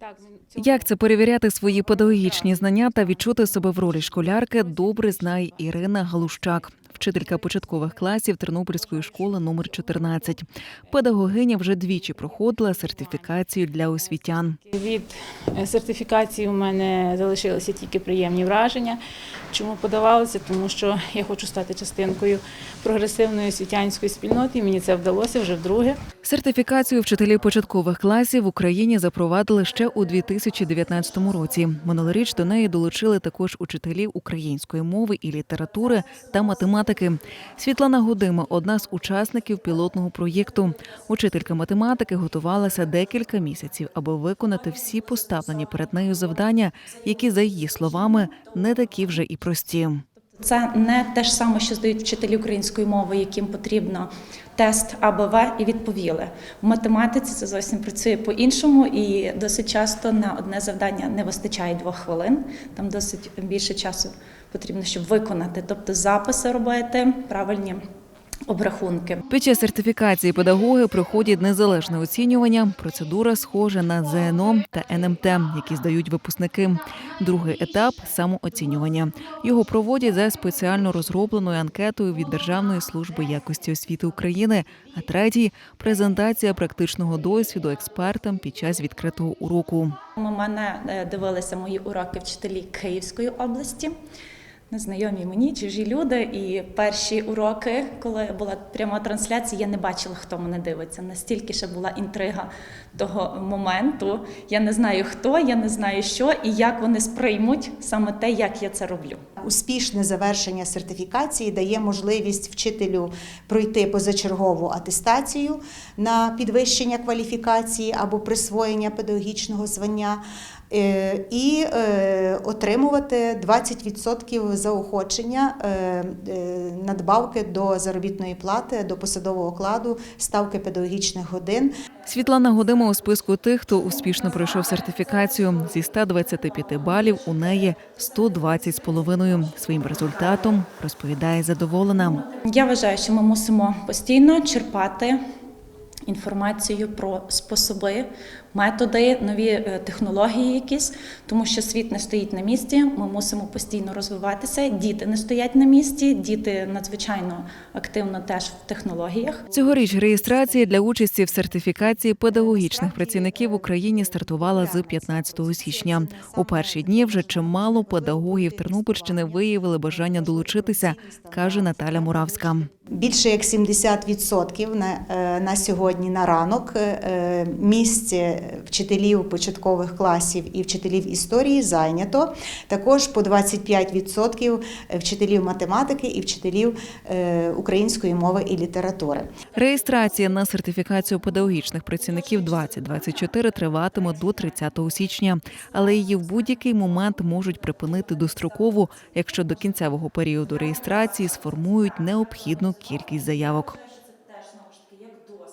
Так, цього Як це перевіряти свої педагогічні знання та відчути себе в ролі школярки, добре знає Ірина Галущак, вчителька початкових класів Тернопільської школи номер 14. Педагогиня вже двічі проходила сертифікацію для освітян. Від е, сертифікації у мене залишилися тільки приємні враження. Чому подавалося? Тому що я хочу стати частинкою прогресивної освітянської спільноти. і Мені це вдалося вже вдруге. Сертифікацію вчителів початкових класів в Україні запровадили ще у 2019 році. Минулоріч до неї долучили також учителів української мови і літератури та математики. Світлана Гудима одна з учасників пілотного проєкту. Учителька математики готувалася декілька місяців, аби виконати всі поставлені перед нею завдання, які, за її словами, не такі вже і прості. Це не те ж саме, що здають вчителі української мови, яким потрібно тест АБВ і відповіли. В математиці це зовсім працює по-іншому, і досить часто на одне завдання не вистачає двох хвилин. Там досить більше часу потрібно, щоб виконати, тобто записи робити, правильні обрахунки. Під час сертифікації педагоги проходять незалежне оцінювання. Процедура схожа на ЗНО та НМТ, які здають випускники. Другий етап самооцінювання. Його проводять за спеціально розробленою анкетою від Державної служби якості освіти України. А третій презентація практичного досвіду експертам під час відкритого уроку. У мене е, дивилися мої уроки вчителі Київської області. Незнайомі мені чужі люди, і перші уроки, коли була пряма трансляція, я не бачила, хто мене дивиться. Настільки ще була інтрига того моменту. Я не знаю хто, я не знаю що і як вони сприймуть саме те, як я це роблю. Успішне завершення сертифікації дає можливість вчителю пройти позачергову атестацію на підвищення кваліфікації або присвоєння педагогічного звання. Е, І е, отримувати 20% заохочення е, надбавки до заробітної плати, до посадового окладу, ставки педагогічних годин. Світлана Гудима у списку тих, хто успішно пройшов сертифікацію. Зі 125 балів у неї 120 з половиною. Своїм результатом розповідає задоволена. Я вважаю, що ми мусимо постійно черпати інформацію про способи, методи, нові е, технології якісь, тому що світ не стоїть на місці. Ми мусимо постійно розвиватися. Діти не стоять на місці, діти надзвичайно активно теж в технологіях. Цьогоріч реєстрація для участі в сертифікації педагогічних працівників в Україні стартувала з 15 січня. У перші дні вже чимало педагогів Тернопільщини виявили бажання долучитися, каже Наталя Муравська. Більше як 70% на, е, на сьогодні на ранок е, місце вчителів початкових класів і вчителів історії зайнято. Також по 25% вчителів математики і вчителів е, української мови і літератури. Реєстрація на сертифікацію педагогічних працівників 2024 триватиме до 30 січня, але її в будь-який момент можуть припинити достроково, якщо до кінцевого періоду реєстрації сформують необхідну кількість заявок.